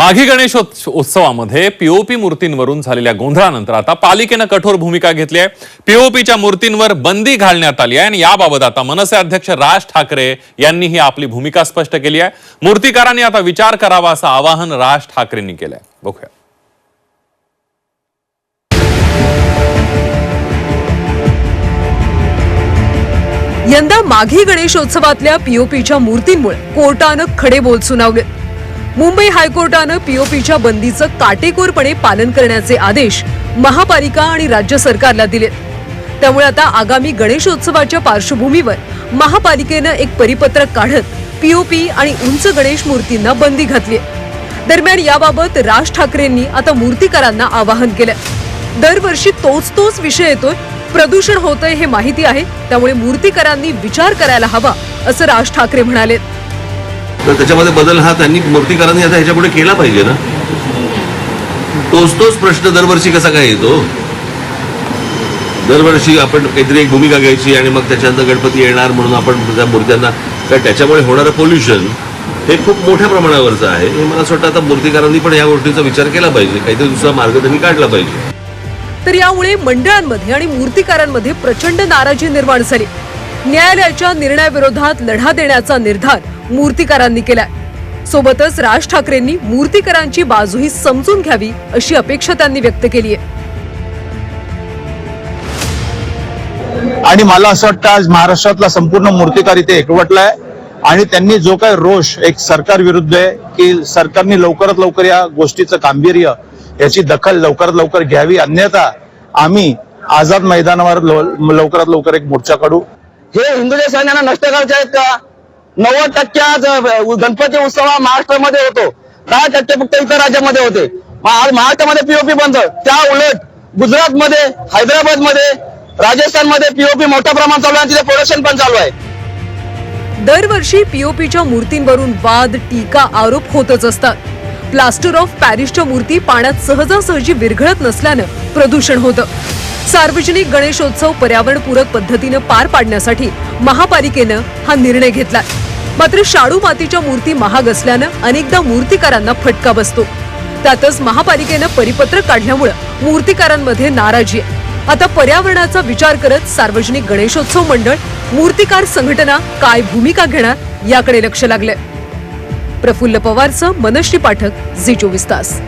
माघी गणेश उत्सवामध्ये पीओपी मूर्तींवरून झालेल्या गोंधळानंतर आता पालिकेनं कठोर भूमिका घेतली आहे. पीओपीच्या मूर्तींवर बंदी घालण्यात आली आहे आणि याबाबत आता मनसे अध्यक्ष राज ठाकरे यांनीही आपली भूमिका स्पष्ट केली आहे. मूर्तीकारांनी आता विचार करावा असं आवाहन राज ठाकरेंनी केलंय. बघूया. यंदा माघी गणेशोत्सवातल्या पीओपीच्या मूर्तींमुळे कोर्टानं खडे बोल सुनावले. मुंबई हायकोर्टानं पीओपीच्या बंदीचं काटेकोरपणे पालन करण्याचे आदेश महापालिका आणि राज्य सरकारला दिले. त्यामुळे आता आगामी गणेशोत्सवाच्या पार्श्वभूमीवर महापालिकेनं एक परिपत्रक काढत पीओपी आणि उंच गणेश मूर्तींना बंदी घातली दरम्यान याबाबत राज ठाकरेंनी आता मूर्तीकारांना आवाहन केलं दरवर्षी तोच तोच विषय येतोय प्रदूषण होतंय हे माहिती आहे त्यामुळे मूर्तीकारांनी विचार करायला हवा असं राज ठाकरे म्हणाले. तर त्याच्यामध्ये बदल हा त्यांनी मूर्तीकारांनी आता ह्याच्यापुढे केला पाहिजे ना? तोच तोच प्रश्न दरवर्षी कसा काय येतो? दरवर्षी आपण काहीतरी एक भूमिका घ्यायची आणि मग त्याच्यानंतर गणपती येणार म्हणून आपण त्या मूर्त्यांना कारण त्याच्यामुळे होणारं पोल्युशन हे खूप मोठ्या प्रमाणावरचं आहे. हे मला असं वाटतं आता मूर्तीकारांनी पण या गोष्टीचा विचार केला पाहिजे. काहीतरी दुसरा मार्ग त्यांनी काढला पाहिजे. तर यामुळे मंडळांमध्ये आणि मूर्तीकारांमध्ये प्रचंड नाराजी निर्माण झाली. न्यायालयाच्या निर्णयाविरोधात लढा देण्याचा निर्धार मूर्तीकारांनी केलाय. सोबतच राज ठाकरेंनी मूर्तीकारांची बाजूही समजून घ्यावी अशी अपेक्षा त्यांनी व्यक्त केली आहे आणि मला असं वाटतं आज महाराष्ट्रातला संपूर्ण मूर्तिकार इथे एकवटलाय आणि त्यांनी जो काही रोष एक सरकार विरुद्ध आहे की सरकारने लवकरात लवकर या गोष्टीचं गांभीर्य याची दखल लवकरात लवकर घ्यावी. अन्यथा आम्ही आझाद मैदानावर लव- लवकरात लवकर एक मोर्चा काढू. हे हिंदूच्या सैन्यांना नष्ट करायचे आहेत का? नव्वद टक्के आज गणपती उत्सव हा महाराष्ट्रामध्ये होतो. दहा टक्के फक्त इतर राज्यामध्ये होते. आज महाराष्ट्रामध्ये पीओपी बंद. त्या उलट गुजरातमध्ये हैदराबादमध्ये राजस्थानमध्ये पीओपी मोठ्या प्रमाणात चालू आहे तिथे प्रोडक्शन पण चालू आहे. दरवर्षी पीओपीच्या मूर्तींवरून वाद टीका आरोप होतच असतात. प्लास्टर ऑफ पॅरिसच्या मूर्ती पाण्यात सहजासहजी विरघळत नसल्यानं प्रदूषण होतं. सार्वजनिक गणेशोत्सव पर्यावरणपूरक पद्धतीनं पार पाडण्यासाठी महापालिकेनं हा निर्णय घेतलाय. मात्र शाडू मातीच्या मूर्ती महाग असल्यानं अनेकदा मूर्तिकारांना फटका बसतो. त्यातच महापालिकेनं परिपत्रक काढल्यामुळं मूर्तिकारांमध्ये नाराजी आहे. आता पर्यावरणाचा विचार करत सार्वजनिक गणेशोत्सव मंडळ मूर्तिकार संघटना काय भूमिका घेणार याकडे लक्ष लागलंय. प्रफुल्ल पवारचं मनश्री पाठक झी चोवीस तास.